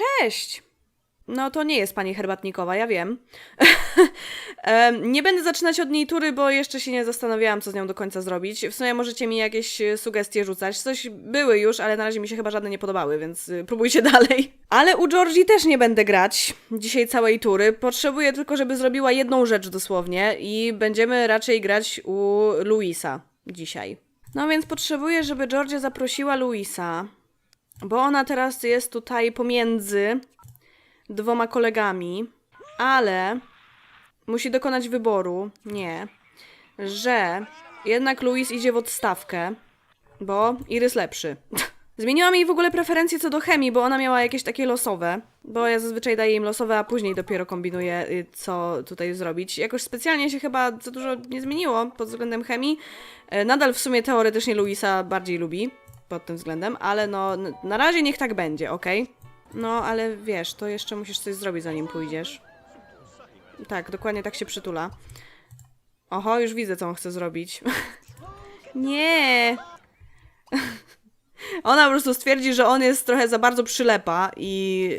Cześć! No to nie jest pani herbatnikowa, ja wiem. Em, nie będę zaczynać od niej tury, bo jeszcze się nie zastanawiałam, co z nią do końca zrobić. W sumie możecie mi jakieś e, sugestie rzucać. Coś były już, ale na razie mi się chyba żadne nie podobały, więc y, próbujcie dalej. Ale u Georgii też nie będę grać dzisiaj całej tury. Potrzebuję tylko, żeby zrobiła jedną rzecz dosłownie i będziemy raczej grać u Luisa dzisiaj. No więc potrzebuję, żeby Georgia zaprosiła Luisa, bo ona teraz jest tutaj pomiędzy dwoma kolegami, ale musi dokonać wyboru, nie, że jednak Louis idzie w odstawkę, bo Irys lepszy. Zmieniłam jej w ogóle preferencje co do chemii, bo ona miała jakieś takie losowe, bo ja zazwyczaj daję im losowe, a później dopiero kombinuję, y, co tutaj zrobić. Jakoś specjalnie się chyba za dużo nie zmieniło pod względem chemii. E, Nadal w sumie teoretycznie Louisa bardziej lubi pod tym względem, ale no na razie niech tak będzie, okej? No, ale wiesz, to jeszcze musisz coś zrobić, zanim pójdziesz. Tak, dokładnie tak się przytula. Oho, już widzę, co on chce zrobić. Nie! Ona po prostu stwierdzi, że on jest trochę za bardzo przylepa i...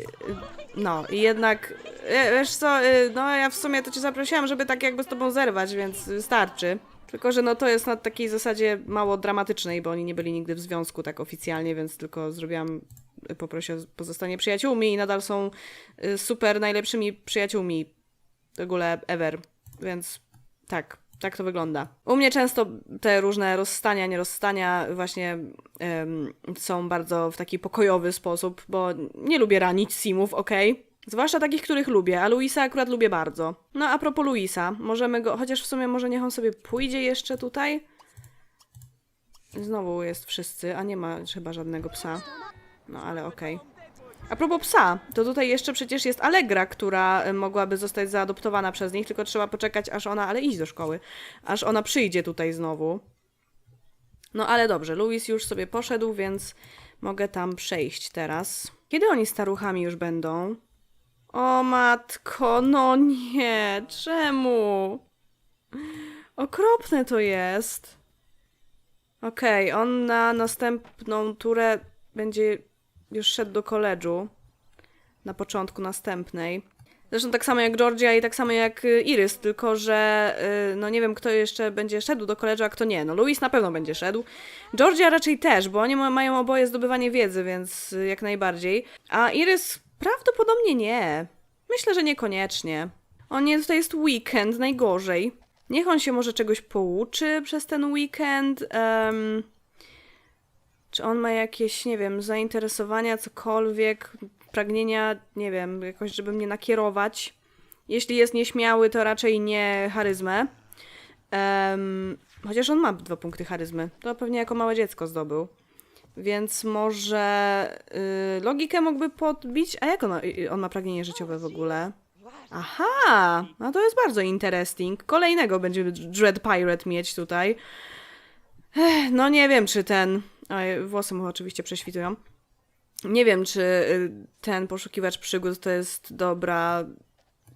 No, i jednak... e, Wiesz co, e, no ja w sumie to cię zaprosiłam, żeby tak jakby z tobą zerwać, więc starczy. Tylko, że no to jest na takiej zasadzie mało dramatycznej, bo oni nie byli nigdy w związku tak oficjalnie, więc tylko zrobiłam, poprosił o pozostanie przyjaciółmi i nadal są y, super najlepszymi przyjaciółmi w ogóle ever, więc tak, tak to wygląda. U mnie często te różne rozstania, nierozstania właśnie em, są bardzo w taki pokojowy sposób, bo nie lubię ranić simów, okej? Zwłaszcza takich, których lubię, a Luisa akurat lubię bardzo. No a propos Luisa, możemy go, chociaż w sumie może niech on sobie pójdzie jeszcze tutaj. Znowu jest wszyscy, a nie ma chyba żadnego psa. No ale okej. A propos psa, to tutaj jeszcze przecież jest Allegra, która y, mogłaby zostać zaadoptowana przez nich, tylko trzeba poczekać, aż ona, ale idź do szkoły, aż ona przyjdzie tutaj znowu. No ale dobrze, Louis już sobie poszedł, więc mogę tam przejść teraz. Kiedy oni staruchami już będą? O matko, no nie, czemu? Okropne to jest. Okej, on na następną turę będzie już szedł do koledżu. Na początku następnej. Zresztą tak samo jak Georgia i tak samo jak y, Iris, tylko że y, no nie wiem, kto jeszcze będzie szedł do koledżu, a kto nie. No Louis na pewno będzie szedł. Georgia raczej też, bo oni ma, mają oboje zdobywanie wiedzy, więc y, jak najbardziej. A Iris prawdopodobnie nie. Myślę, że niekoniecznie. O nie, tutaj jest weekend, najgorzej. Niech on się może czegoś pouczy przez ten weekend. em, czy on ma jakieś, nie wiem, zainteresowania, cokolwiek, pragnienia, nie wiem, jakoś, żeby mnie nakierować. Jeśli jest nieśmiały, to raczej nie charyzmę. Em, chociaż on ma dwa punkty charyzmy. To pewnie jako małe dziecko zdobył. Więc może y, logikę mógłby podbić. A jak on, on ma pragnienie życiowe w ogóle? Aha, no to jest bardzo interesting. Kolejnego będzie Dread Pirate mieć tutaj. Ech, no nie wiem, czy ten. Oj, włosy mu oczywiście prześwitują. Nie wiem, czy y, ten poszukiwacz przygód to jest dobra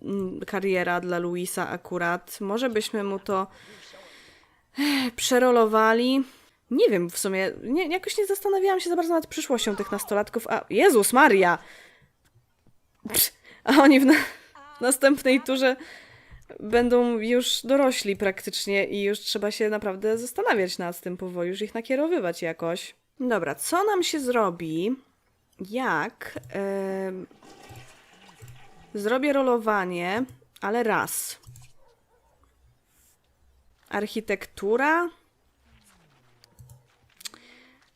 mm, kariera dla Luisa akurat. Może byśmy mu to przerolowali. Nie wiem w sumie, nie, jakoś nie zastanawiałam się za bardzo nad przyszłością tych nastolatków. A Jezus Maria! Psz, A oni w na następnej turze będą już dorośli praktycznie i już trzeba się naprawdę zastanawiać nad tym powoli, już ich nakierowywać jakoś. Dobra, co nam się zrobi, jak em, zrobię rolowanie, ale raz. Architektura?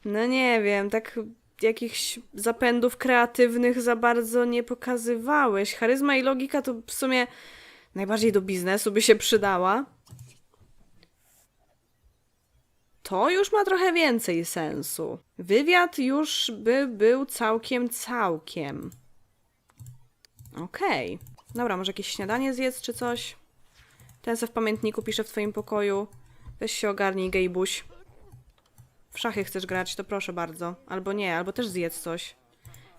No nie wiem, tak jakichś zapędów kreatywnych za bardzo nie pokazywałeś. Charyzma i logika to w sumie najbardziej do biznesu by się przydała. To już ma trochę więcej sensu. Wywiad już by był całkiem, całkiem. Okej. Dobra, może jakieś śniadanie zjedz czy coś? Ten se w pamiętniku pisze w twoim pokoju. Weź się ogarnij, gejbuś. W szachy chcesz grać, to proszę bardzo. Albo nie, albo też zjedz coś.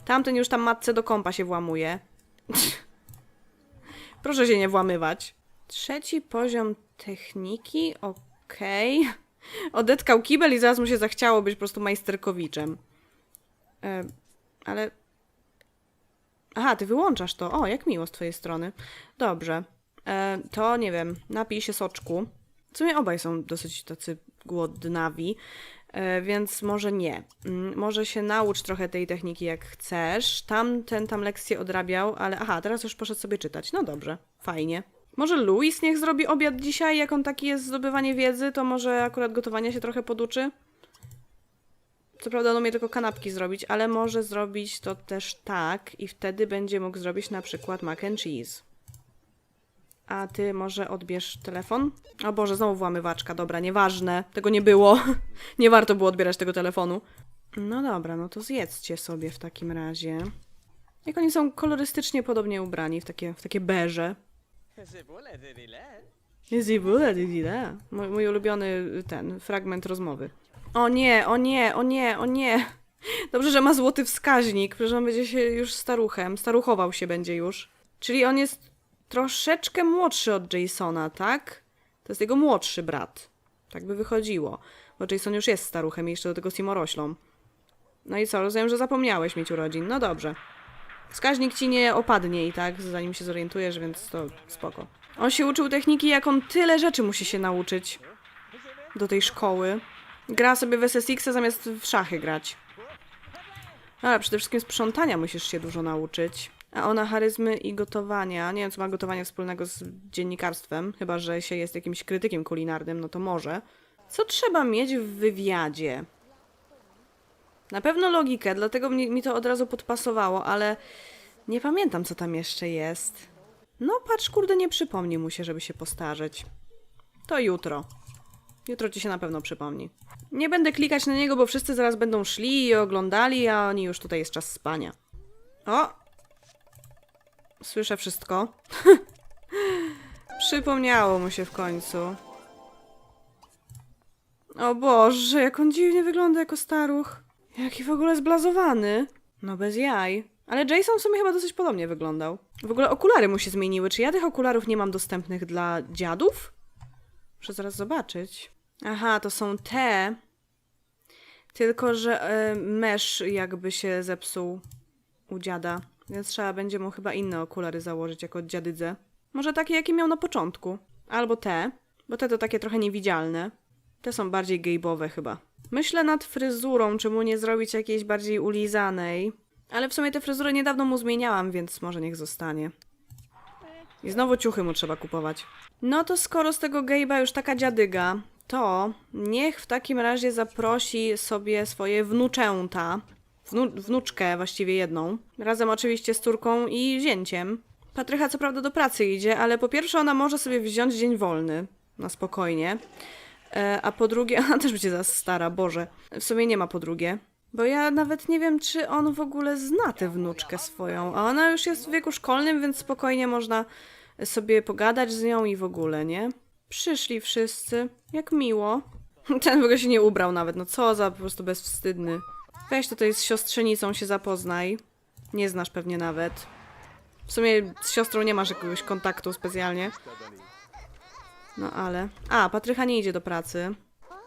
Tamten już tam matce do kąpa się włamuje. proszę się nie włamywać. Trzeci poziom techniki, okej. Odetkał kibel i zaraz mu się zachciało być po prostu majsterkowiczem. E, ale... Aha, ty wyłączasz to. O, jak miło z twojej strony. Dobrze. E, to nie wiem, napij się soczku. W sumie obaj są dosyć tacy głodnawi, więc może nie. Mm, Może się naucz trochę tej techniki jak chcesz. Tam ten tam lekcję odrabiał, ale aha, teraz już poszedł sobie czytać. No dobrze, fajnie. Może Luis niech zrobi obiad dzisiaj, jak on taki jest zdobywanie wiedzy, to może akurat gotowania się trochę poduczy. Co prawda on umie tylko kanapki zrobić, ale może zrobić to też tak i wtedy będzie mógł zrobić na przykład mac and cheese. A ty może odbierz telefon? O Boże, znowu włamywaczka, dobra, nieważne, tego nie było. nie warto było odbierać tego telefonu. No dobra, no to zjedzcie sobie w takim razie. Jak oni są kolorystycznie podobnie ubrani, w takie, w takie beże. Mój, mój ulubiony ten fragment rozmowy. O nie, o nie, o nie, o nie. Dobrze, że ma złoty wskaźnik, przecież on będzie się już staruchem, staruchował się będzie już. Czyli on jest troszeczkę młodszy od Jasona, tak? To jest jego młodszy brat. Tak by wychodziło. Bo Jason już jest staruchem i jeszcze do tego Simoroślą. No i co, rozumiem, że zapomniałeś mieć urodzin. No dobrze. Wskaźnik ci nie opadnie i tak, zanim się zorientujesz, więc to spoko. On się uczył techniki, jak on tyle rzeczy musi się nauczyć do tej szkoły. Gra sobie w SSX zamiast w szachy grać. Ale przede wszystkim sprzątania musisz się dużo nauczyć. A ona charyzmy i gotowania. Nie wiem, co ma gotowanie wspólnego z dziennikarstwem, chyba że się jest jakimś krytykiem kulinarnym, no to może. Co trzeba mieć w wywiadzie? Na pewno logikę, dlatego mi, mi to od razu podpasowało, ale nie pamiętam, co tam jeszcze jest. No, patrz, kurde, nie przypomni mu się, żeby się postarzeć. To jutro. Jutro ci się na pewno przypomni. Nie będę klikać na niego, bo wszyscy zaraz będą szli i oglądali, a oni już tutaj jest czas spania. O! Słyszę wszystko. Przypomniało mu się w końcu. O Boże, jak on dziwnie wygląda jako staruch. Jaki w ogóle zblazowany. No bez jaj. Ale Jason w sumie chyba dosyć podobnie wyglądał. W ogóle okulary mu się zmieniły. Czy ja tych okularów nie mam dostępnych dla dziadów? Muszę zaraz zobaczyć. Aha, to są te. Tylko, że e, mesz jakby się zepsuł u dziada. Więc trzeba będzie mu chyba inne okulary założyć jako dziadydze. Może takie, jakie miał na początku. Albo te, bo te to takie trochę niewidzialne. Te są bardziej gejbowe chyba. Myślę nad fryzurą, czy mu nie zrobić jakiejś bardziej ulizanej. Ale w sumie tę fryzurę niedawno mu zmieniałam, więc może niech zostanie. I znowu ciuchy mu trzeba kupować. No to skoro z tego gejba już taka dziadyga, to niech w takim razie zaprosi sobie swoje wnuczęta. Wnu wnuczkę właściwie jedną. Razem oczywiście z córką i zięciem. Patrycha co prawda do pracy idzie, ale po pierwsze ona może sobie wziąć dzień wolny. Na spokojnie. E, a po drugie, ona też będzie za stara, Boże. W sumie nie ma po drugie. Bo ja nawet nie wiem, czy on w ogóle zna tę wnuczkę swoją. A ona już jest w wieku szkolnym, więc spokojnie można sobie pogadać z nią i w ogóle, nie? Przyszli wszyscy. Jak miło. Ten w ogóle się nie ubrał nawet. No co za po prostu bezwstydny. Weź tutaj z siostrzenicą się zapoznaj. Nie znasz pewnie nawet. W sumie z siostrą nie masz jakiegoś kontaktu specjalnie. No ale. A, Patrycha nie idzie do pracy.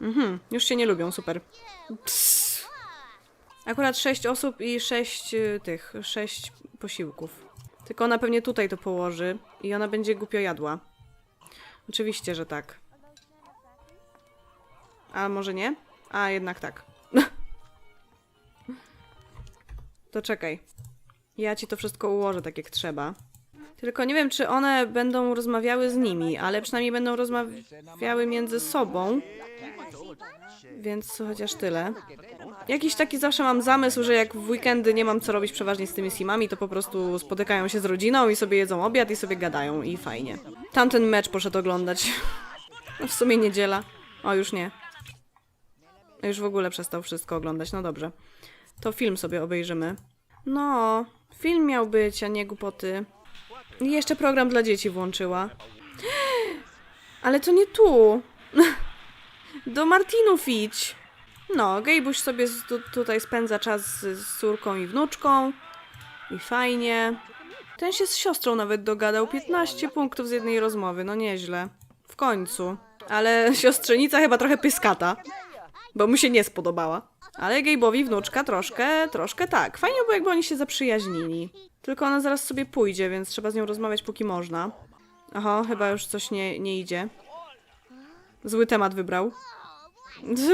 Mhm, już się nie lubią, super. Psst. Akurat sześć osób i sześć y, tych, sześć posiłków. Tylko ona pewnie tutaj to położy i ona będzie głupio jadła. Oczywiście, że tak. A może nie? A jednak tak. To czekaj. Ja ci to wszystko ułożę tak jak trzeba. Tylko nie wiem, czy one będą rozmawiały z nimi, ale przynajmniej będą rozmawiały między sobą. Więc chociaż tyle. Jakiś taki zawsze mam zamysł, że jak w weekendy nie mam co robić przeważnie z tymi simami, to po prostu spotykają się z rodziną i sobie jedzą obiad i sobie gadają i fajnie. Tamten mecz poszedł oglądać. No w sumie niedziela. O, już nie. Już w ogóle przestał wszystko oglądać, no dobrze. To film sobie obejrzymy. No, film miał być, a nie głupoty. I jeszcze program dla dzieci włączyła. Ale to nie tu. Do Martinów idź. No, Gejbuś sobie tu, tutaj spędza czas z, z córką i wnuczką. I fajnie. Ten się z siostrą nawet dogadał. 15 punktów z jednej rozmowy, no nieźle. W końcu. Ale siostrzenica chyba trochę pyskata. Bo mu się nie spodobała. Ale Gabe'owi wnuczka troszkę, troszkę tak. Fajnie było, jakby oni się zaprzyjaźnili. Tylko ona zaraz sobie pójdzie, więc trzeba z nią rozmawiać, póki można. Aha, chyba już coś nie, nie idzie. Zły temat wybrał.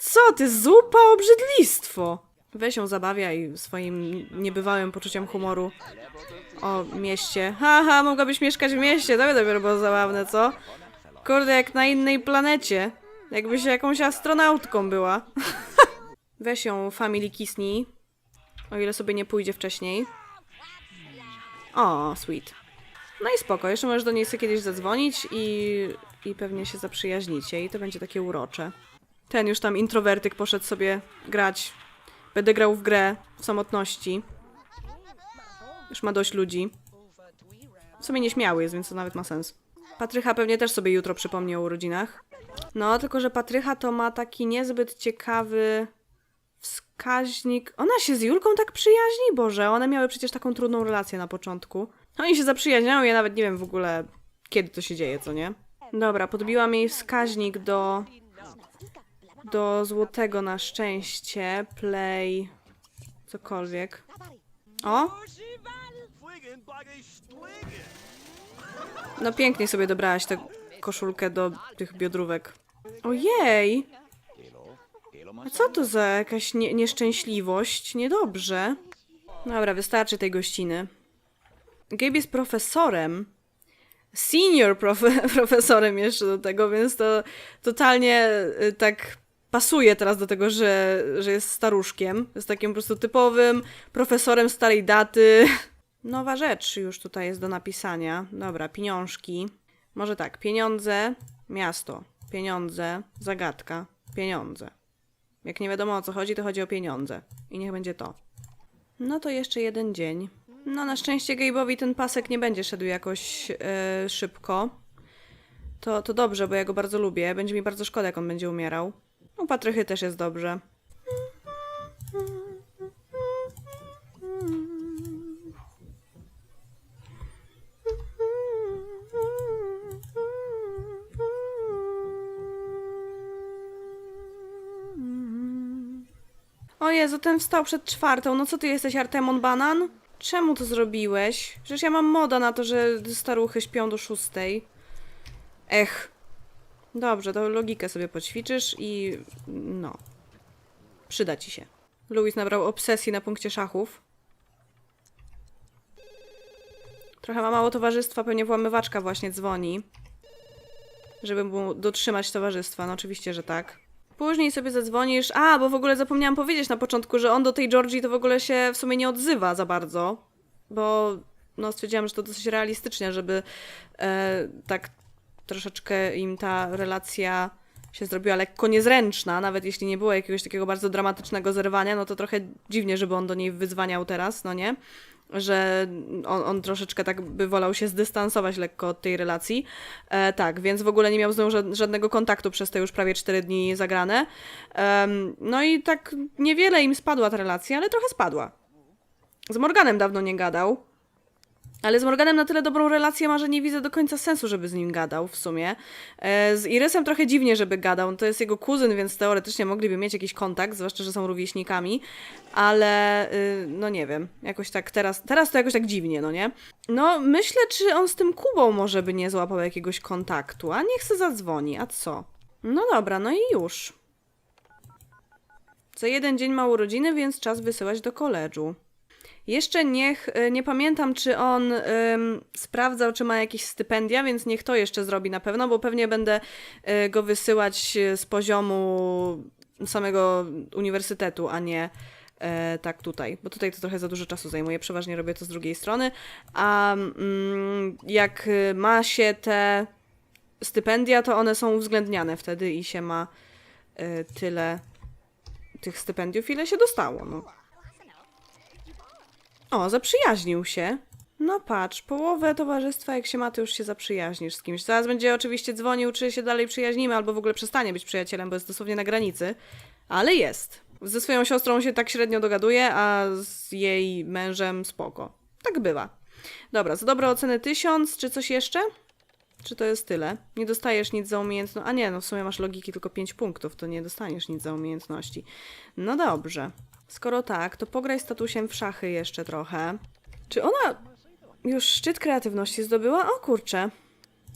Co ty, zupa obrzydlistwo! Weź ją zabawiaj swoim niebywałym poczuciem humoru o mieście. Haha, mogłabyś mieszkać w mieście, to by dopiero było zabawne, co? Kurde, jak na innej planecie. Jakbyś jakąś astronautką była. Weź ją family kissnij. O ile sobie nie pójdzie wcześniej. O, sweet. No i spoko, jeszcze możesz do niej sobie kiedyś zadzwonić i, i pewnie się zaprzyjaźnicie i to będzie takie urocze. Ten już tam introwertyk poszedł sobie grać. Będę grał w grę w samotności. Już ma dość ludzi. W sumie nieśmiały jest, więc to nawet ma sens. Patrycha pewnie też sobie jutro przypomni o urodzinach. No, tylko że Patrycha to ma taki niezbyt ciekawy wskaźnik. Ona się z Julką tak przyjaźni? Boże, one miały przecież taką trudną relację na początku. Oni się zaprzyjaźniają, ja nawet nie wiem w ogóle, kiedy to się dzieje, co nie? Dobra, podbiłam jej wskaźnik do do złotego na szczęście. Play. Cokolwiek. O! No pięknie sobie dobrałaś tę koszulkę do tych biodrówek. Ojej! A co to za jakaś nie nieszczęśliwość? Niedobrze. Dobra, wystarczy tej gościny. Gabe jest profesorem. Senior profe profesorem jeszcze do tego, więc to totalnie y, tak pasuje teraz do tego, że, że jest staruszkiem. Jest takim po prostu typowym profesorem starej daty. Nowa rzecz już tutaj jest do napisania. Dobra, pieniążki. Może tak, pieniądze, miasto, pieniądze, zagadka, pieniądze. Jak nie wiadomo o co chodzi, to chodzi o pieniądze. I niech będzie to. No to jeszcze jeden dzień. No na szczęście Gabe'owi ten pasek nie będzie szedł jakoś e, szybko. To, to dobrze, bo ja go bardzo lubię. Będzie mi bardzo szkoda, jak on będzie umierał. U Patrychy też jest dobrze. Jezu, ten wstał przed czwartą. No co ty jesteś, Artemon Banan? Czemu to zrobiłeś? Przecież ja mam moda na to, że staruchy śpią do szóstej. Ech. Dobrze, to logikę sobie poćwiczysz i no. Przyda ci się. Louis nabrał obsesji na punkcie szachów. Trochę ma mało towarzystwa, pewnie włamywaczka właśnie dzwoni. Żeby mu dotrzymać towarzystwa. No oczywiście, że tak. Później sobie zadzwonisz. A, bo w ogóle zapomniałam powiedzieć na początku, że on do tej Georgii to w ogóle się w sumie nie odzywa za bardzo. Bo no, stwierdziłam, że to dosyć realistycznie, żeby e, tak troszeczkę im ta relacja się zrobiła lekko niezręczna, nawet jeśli nie było jakiegoś takiego bardzo dramatycznego zerwania, no to trochę dziwnie, żeby on do niej wyzwaniał teraz, no nie? Że on, on troszeczkę tak by wolał się zdystansować lekko od tej relacji. E, tak, więc w ogóle nie miał z nią ża- żadnego kontaktu przez te już prawie 4 dni zagrane. Em, no i tak niewiele im spadła ta relacja, ale trochę spadła. Z Morganem dawno nie gadał. Ale z Morganem na tyle dobrą relację ma, że nie widzę do końca sensu, żeby z nim gadał w sumie. E, Z Irysem trochę dziwnie, żeby gadał. To jest jego kuzyn, więc teoretycznie mogliby mieć jakiś kontakt, zwłaszcza, że są rówieśnikami. Ale y, no nie wiem, jakoś tak teraz, teraz to jakoś tak dziwnie, no nie? No myślę, czy on z tym Kubą może by nie złapał jakiegoś kontaktu, a niech se zadzwoni, a co? No dobra, no i już. Za jeden dzień ma urodziny, więc czas wysyłać do koledżu. Jeszcze niech, y, nie pamiętam, czy on ym, sprawdzał, czy ma jakieś stypendia, więc niech to jeszcze zrobi na pewno, bo pewnie będę y, go wysyłać y, z poziomu samego uniwersytetu, a nie e, tak tutaj, bo tutaj to trochę za dużo czasu zajmuje, przeważnie robię to z drugiej strony, a mm, jak y, ma się te stypendia, to one są uwzględniane wtedy i się ma y, tyle tych stypendiów, ile się dostało, no. O, zaprzyjaźnił się. No patrz, połowę towarzystwa jak się ma, to już się zaprzyjaźnisz z kimś. Zaraz będzie oczywiście dzwonił, czy się dalej przyjaźnimy, albo w ogóle przestanie być przyjacielem, bo jest dosłownie na granicy. Ale jest. Ze swoją siostrą się tak średnio dogaduje, a z jej mężem spoko. Tak bywa. Dobra, za dobre oceny tysiąc, czy coś jeszcze? Czy to jest tyle? Nie dostajesz nic za umiejętność. A nie, no w sumie masz logiki tylko 5 punktów, to nie dostaniesz nic za umiejętności. No dobrze. Skoro tak, to pograj statusem w szachy jeszcze trochę. Czy ona już szczyt kreatywności zdobyła? O kurczę.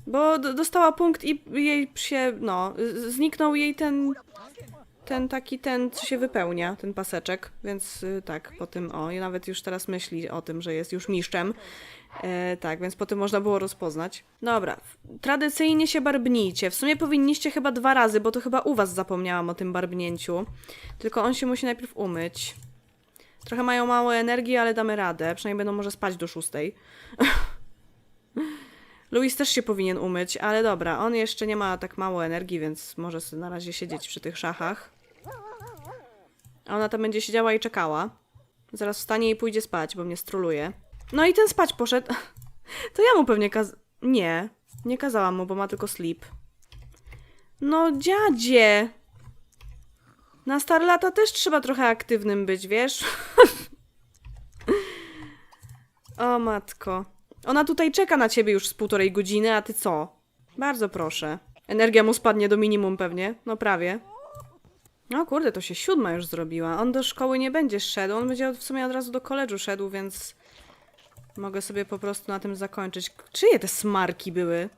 Bo dostała punkt i jej się, no, zniknął jej ten, ten taki, ten, co się wypełnia, ten paseczek, więc y, tak, po tym, o, i nawet już teraz myśli o tym, że jest już mistrzem. E, tak, więc po tym można było rozpoznać. Dobra, tradycyjnie się barbnijcie. W sumie powinniście chyba dwa razy, bo to chyba u was zapomniałam o tym barbnięciu. Tylko on się musi najpierw umyć. Trochę mają mało energii, ale damy radę. Przynajmniej będą może spać do szóstej. Louis też się powinien umyć, ale dobra, on jeszcze nie ma tak mało energii, więc może sobie na razie siedzieć przy tych szachach. A ona tam będzie siedziała i czekała. Zaraz wstanie i pójdzie spać, bo mnie struluje. No i ten spać poszedł. To ja mu pewnie kaz... Nie, nie kazałam mu, bo ma tylko sleep. No dziadzie! Na stare lata też trzeba trochę aktywnym być, wiesz? o matko. Ona tutaj czeka na ciebie już z półtorej godziny, a ty co? Bardzo proszę. Energia mu spadnie do minimum pewnie. No prawie. No kurde, to się siódma już zrobiła. On do szkoły nie będzie szedł. On będzie w sumie od razu do koledżu szedł, więc mogę sobie po prostu na tym zakończyć. Czyje te smarki były?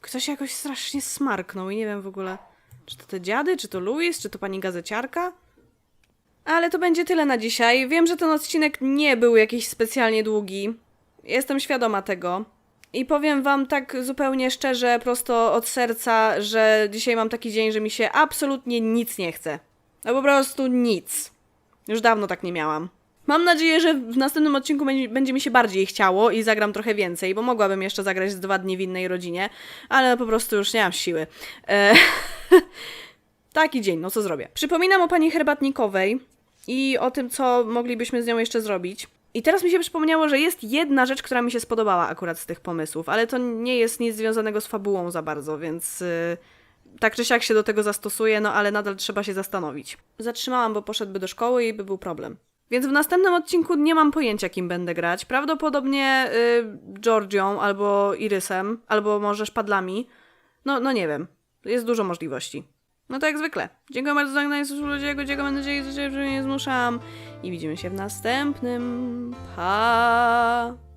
Ktoś jakoś strasznie smarknął i nie wiem w ogóle, czy to te dziady, czy to Louis, czy to pani gazeciarka? Ale to będzie tyle na dzisiaj. Wiem, że ten odcinek nie był jakiś specjalnie długi. Jestem świadoma tego. I powiem wam tak zupełnie szczerze, prosto od serca, że dzisiaj mam taki dzień, że mi się absolutnie nic nie chce. No po prostu nic. Już dawno tak nie miałam. Mam nadzieję, że w następnym odcinku będzie, mi się bardziej chciało i zagram trochę więcej, bo mogłabym jeszcze zagrać z dwa dni w innej rodzinie, ale po prostu już nie mam siły. E... Taki dzień, no co zrobię. Przypominam o pani herbatnikowej i o tym, co moglibyśmy z nią jeszcze zrobić. I teraz mi się przypomniało, że jest jedna rzecz, która mi się spodobała akurat z tych pomysłów, ale to nie jest nic związanego z fabułą za bardzo, więc yy, tak czy siak się do tego zastosuję, no ale nadal trzeba się zastanowić. Zatrzymałam, bo poszedłby do szkoły i by był problem. Więc w następnym odcinku nie mam pojęcia, kim będę grać. Prawdopodobnie yy, Georgią albo Irysem, albo może szpadlami. No, no nie wiem. Jest dużo możliwości. No to jak zwykle. Dziękuję bardzo za oglądanie służby ludzie, dziękuję, mam nadzieję, że nie zmuszam. I widzimy się w następnym. Pa!